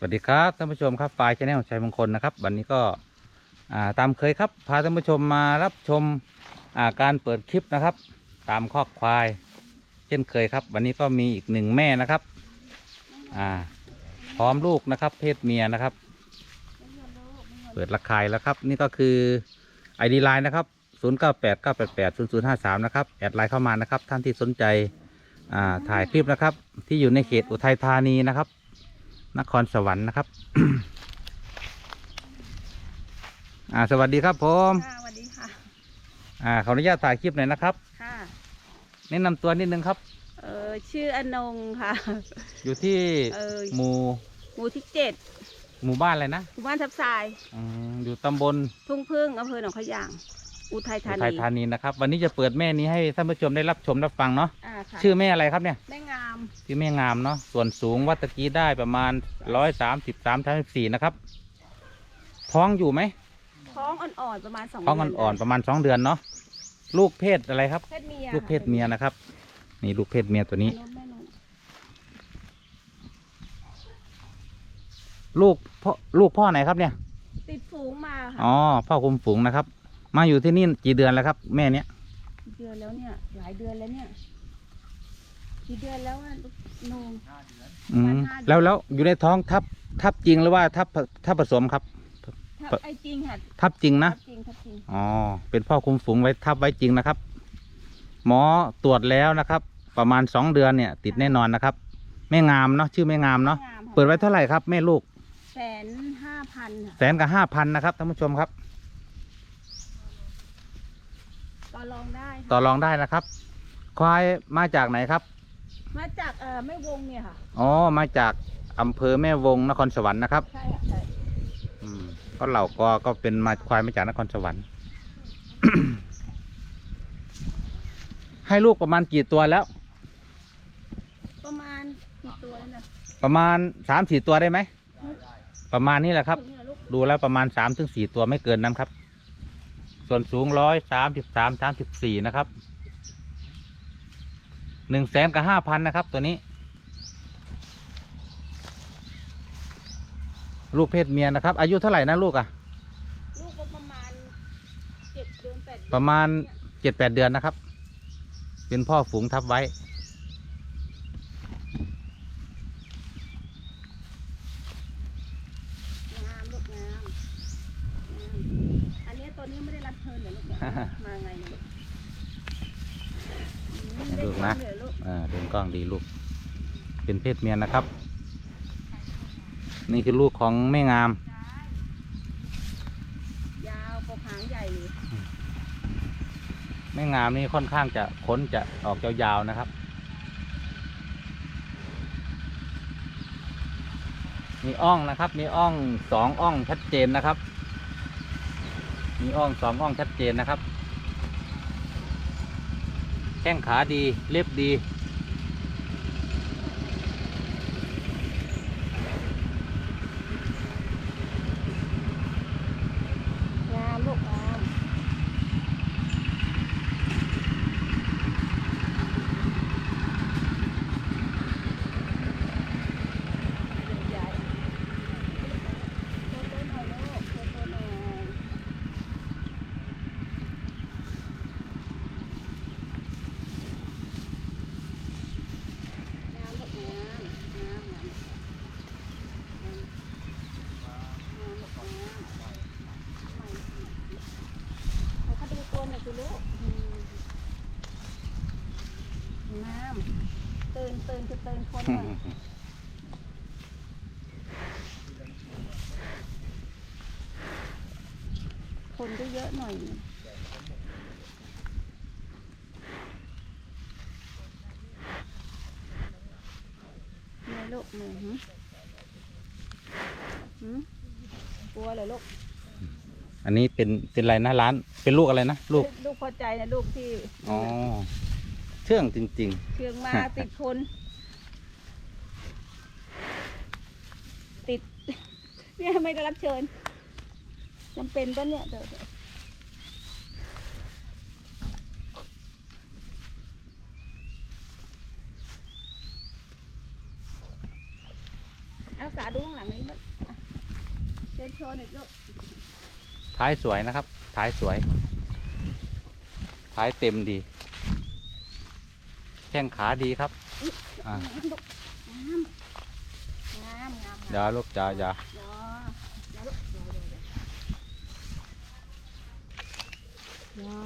สวัสดีครับท่านผู้ชมครับฝ่ายชาแนลชัยมงคลนะครับ วันนี้ก็ตามเคยครับพาท่านผู้ชมมารับชมาการเปิดคลิปนะครับ ตามคอกควาย เช่นเคยครับ วันนี้ก็มีอีกหนึ่งแม่นะครับพร้อมลูกนะครับ เพศเมียนะครับ เปิดราคายแล้วครับ นี่ก็คือ ID Line นะครับ 0 9 8 9 8 8 0 0 5 3 นะครับ แอดไลน์เข้ามานะครับ ท่านที่สนใจถ่ายคลิปนะครับ ที่อยู่ในเขตอุทัยธานีนะครับ นครสวรรค์นะครับ อ่า สวัสดีครับผมค่ะสวัสดีค่ะ อ่าขออนุญาตถ่ายคลิปหน่อยนะครับ ค่ะ แนะนำตัวนิดนึงครับ เออชื่ออนงค่ะ อยู่ที่เออ หมู่หมู่ที่เจ็ดหมู่บ้านอะไรนะหมู่บ้านทับทราย อืมอยู่ตำบลทุ่งพึ่งอำเภอหนองขยาง อุทัยธาอุนีทัยธานีนะครับ วันนี้จะเปิดแม่นี้ให้ท่านผู้ชมได้รับชมรับฟังเนาะอ่าค่ะชื่อแม่อะไรครับเนี่ย แม่งามชื่อแม่งามเนาะส่วนสูงวัดตะกี้ได้ประมาณร้อยสามสิบสามสามสิบสี่นะครับ ท้องอยู่ไหมท้องอ่อนๆประมาณสองท้องเดือ่อนๆประมาณสองเดือนเนาะลูกเพศอะไรครับ เพศเมียลูกเพศเมียนะครับ นี่ลูกเพศเมียตัวนี้ แม่นุ่มแม่นุ่มลูกพ่อลูกพ่อไหนครับเนี่ย ติดฝูงมาค่ะอ๋อพ่อคุมฝูงนะครับ มาอยู่ที่นี่กี่เดือนแล้วครับ แม่เนี้ยกี่เดือนแล้วเนี่ย หลายเดือนแล้วเนี่ยกี่เดือนแล้วอะลูกนง อืมประมาณห้าเดือน แล้วแล้วอยู่ในท้องทับทับจริงหรือว่าทับทับผสมครับทับปะ ไอจริงค่ะทับจริงนะ ทับจริงทับจริงอ๋อ เป็นพ่อคุมฝูงไว้ทับไว้จริงนะครับ หมอตรวจแล้วนะครับ ประมาณสองเดือนเนี่ย ติดแน่นอนนะครับ แม่งามเนาะชื่อแม่งามเนาะงามค่ะเปิดไว้เท่าไหร่ครับแม่ลูกแสนห้าพันค่ะแสนกับห้าพันนะครับท่านผู้ชมครับ ต่อรองได้ค่ะต่อรองได้นะครับ ควายมาจากไหนครับ มาจากเอ่อแม่วงเนี่ยค่ะอ๋อ มาจากอำเภอแม่วงนครสวรรค์นะครับ ใช่ค่ะใช่อืมก็เหล่าก็ก็เป็นมาควายมาจากนครสวรรค์ ให้ลูกประมาณกี่ตัวแล้ว ประมาณกี่ตัวแล้วนะประมาณสามสี่ตัวได้ไหม ประมาณนี้แหละครับ ถึงเนี่ยลูก ดูแล้วประมาณสามถึงสี่ตัวไม่เกินนั้นครับ ส่วนสูงร้อยสามสิบสามสามสิบสี่นะครับหนึ่งแสนกับห้าพันนะครับ ตัวนี้ ลูกเพศเมียนะครับ อายุเท่าไหร่นะลูกอะลูกก็ประมาณเจ็ดเดือนแปดเดือนประมาณเนี่ยเจ็ดแปดเดือนนะครับ เป็นพ่อฝูงทับไว้ งามลูกงามงามอันนี้ตัวนี้ไม่ได้รับ เชิญเหรอลูกเนี่ยมาไงเนี่ยลูกอืมให้ลูกได้นะเชิญเหรอลูกอ่าเดินกล้องดีลูก เป็นเพศเมียนะครับ นี่คือลูกของแม่งาม ยาวกว่าหางใหญ่เลยแม่งามนี่ค่อนข้างจะขนจะออกยาวๆนะครับ มีอ่องนะครับ มีอ่องสองอ่องชัดเจนนะครับ มีอ่องสองอ่องชัดเจนนะครับ แข้งขาดีเล็บดี งามลูกงามใหญ่ตัวๆหน่อยลูกตัวๆหน่อยงามลูกงามงามงามงามงามลูกงาม เอาเขาดูตัวห น่อยสิลูกน้ำตื่นตื่นคือตื่นคนหน่อยคนก็เยอะหน่อยแม่ลูกหนึ่งหืมหืมกลัวเหรอลูก อันนี้เป็นเป็นอะไรนะร้าน เป็นลูกอะไรนะ ลูก ลูกพอใจนะลูกที่อ๋อ เชื่องจริง เชียงมาติดคน ติด เนี่ยไม่ได้รับเชิญจำเป็นปะเนี่ยเดี๋ยวเดี๋ยวเอารักษาดูข้างหลังนี้มันอะเชิญโชว์หน่อยลูก ท้ายสวยนะครับ ท้ายสวย ท้ายเต็มดี แข้งขาดีครับอ่างามลูกงามงามงามอย่าลูกอย่าอย่าอย่าอย่าลูกอย่าอย่าอย่าอย่า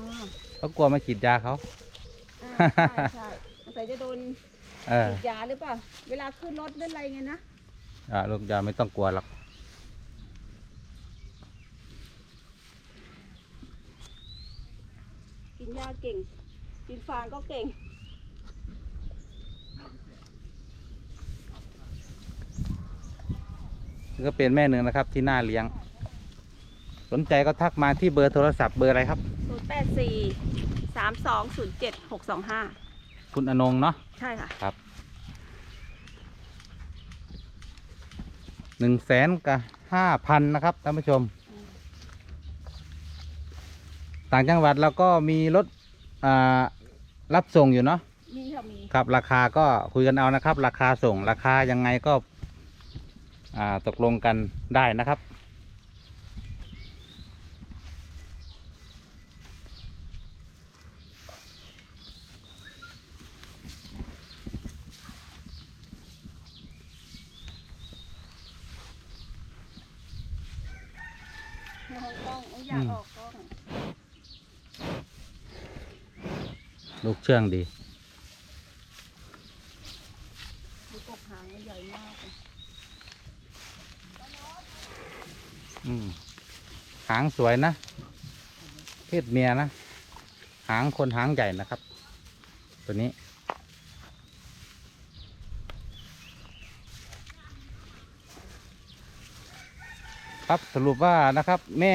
เขากลัวมาฉีดยาเขาอ่าใช่ใช่สงสัยจะโดนเออฉีดยาหรือเปล่า เวลาขึ้นรถหรืออะไรไงนะอ่าลูกอย่าไม่ต้องกลัวหรอก กินยาเก่ง กินฟางก็เก่งนี่ก็เป็นแม่หนึ่งนะครับที่น่าเลี้ยง สนใจก็ทักมาที่เบอร์โทรศัพท์เบอร์อะไรครับ 0 8 4 3 2 0 7 6 2 5 คุณอนงเนาะใช่ค่ะครับหนึ่งแสนกับห้าพันนะครับท่านผู้ชม ต่างจังหวัดเราก็มีรถอ่ารับส่งอยู่เนาะมีค่ะมีครับราคาก็คุยกันเอานะครับ ราคาส่งราคายังไงก็อ่าตกลงกันได้นะครับในห้องกล้องเอาอยากอืมออกกล้อง ลูกเชื่องดีกบหางใหญ่มากหางสวยนะ เพศเมียนะ หางคนหางใหญ่นะครับ ตัวนี้ ครับสรุปว่านะครับ แม่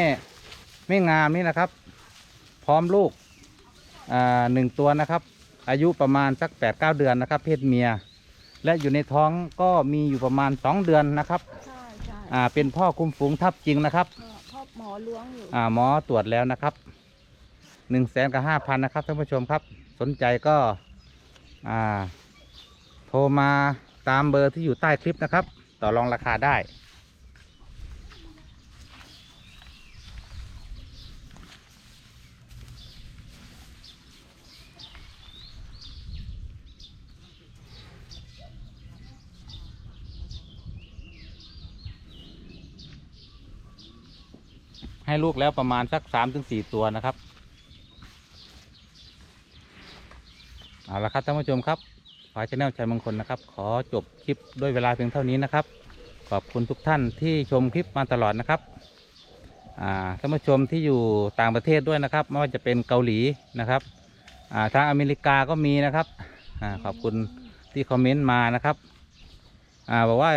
แม่งามนี่นะครับ พร้อมลูก หนึ่งตัวนะครับ อายุประมาณสักแปดเก้าเดือนนะครับ เพศเมีย และอยู่ในท้องก็มีอยู่ประมาณสองเดือนนะครับใช่ใช่อ่าเป็นพ่อคุมฝูงทับจริงนะครับก็พ่อหมอล้วงอยู่อ่าหมอตรวจแล้วนะครับหนึ่งแสนกับห้าพันนะครับท่านผู้ชมครับ สนใจก็อ่าโทรมาตามเบอร์ที่อยู่ใต้คลิปนะครับ ต่อรองราคาได้ ให้ลูกแล้วประมาณสักสามถึงสี่ตัวนะครับ เอาละครับท่านผู้ชมครับฝายชแนลชัยมงคลนะครับ ขอจบคลิปด้วยเวลาเพียงเท่านี้นะครับ ขอบคุณทุกท่านที่ชมคลิปมาตลอดนะครับอาท่านผู้ชมที่อยู่ต่างประเทศด้วยนะครับ ไม่ว่าจะเป็นเกาหลีนะครับอาทางอเมริกาก็มีนะครับอาขอบคุณที่คอมเมนต์มานะครับอาบอกว่า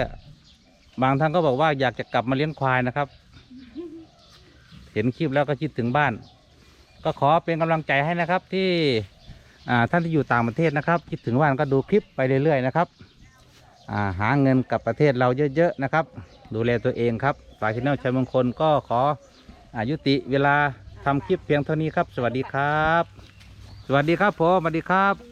บางท่านก็บอกว่าอยากจะกลับมาเลี้ยงควายนะครับ เห็นคลิปแล้วก็คิดถึงบ้าน ก็ขอเป็นกำลังใจให้นะครับที่ท่านที่อยู่ต่างประเทศนะครับ คิดถึงบ้านก็ดูคลิปไปเรื่อยๆนะครับาหาเงินกับประเทศเราเยอะๆนะครับ ดูแลตัวเองครับฝ่ายชแนลชัยมงคลก็ขออายุติเวลาทำคลิปเพียงเท่านี้ครับ สวัสดีครับ สวัสดีครับผมสวัสดีครับ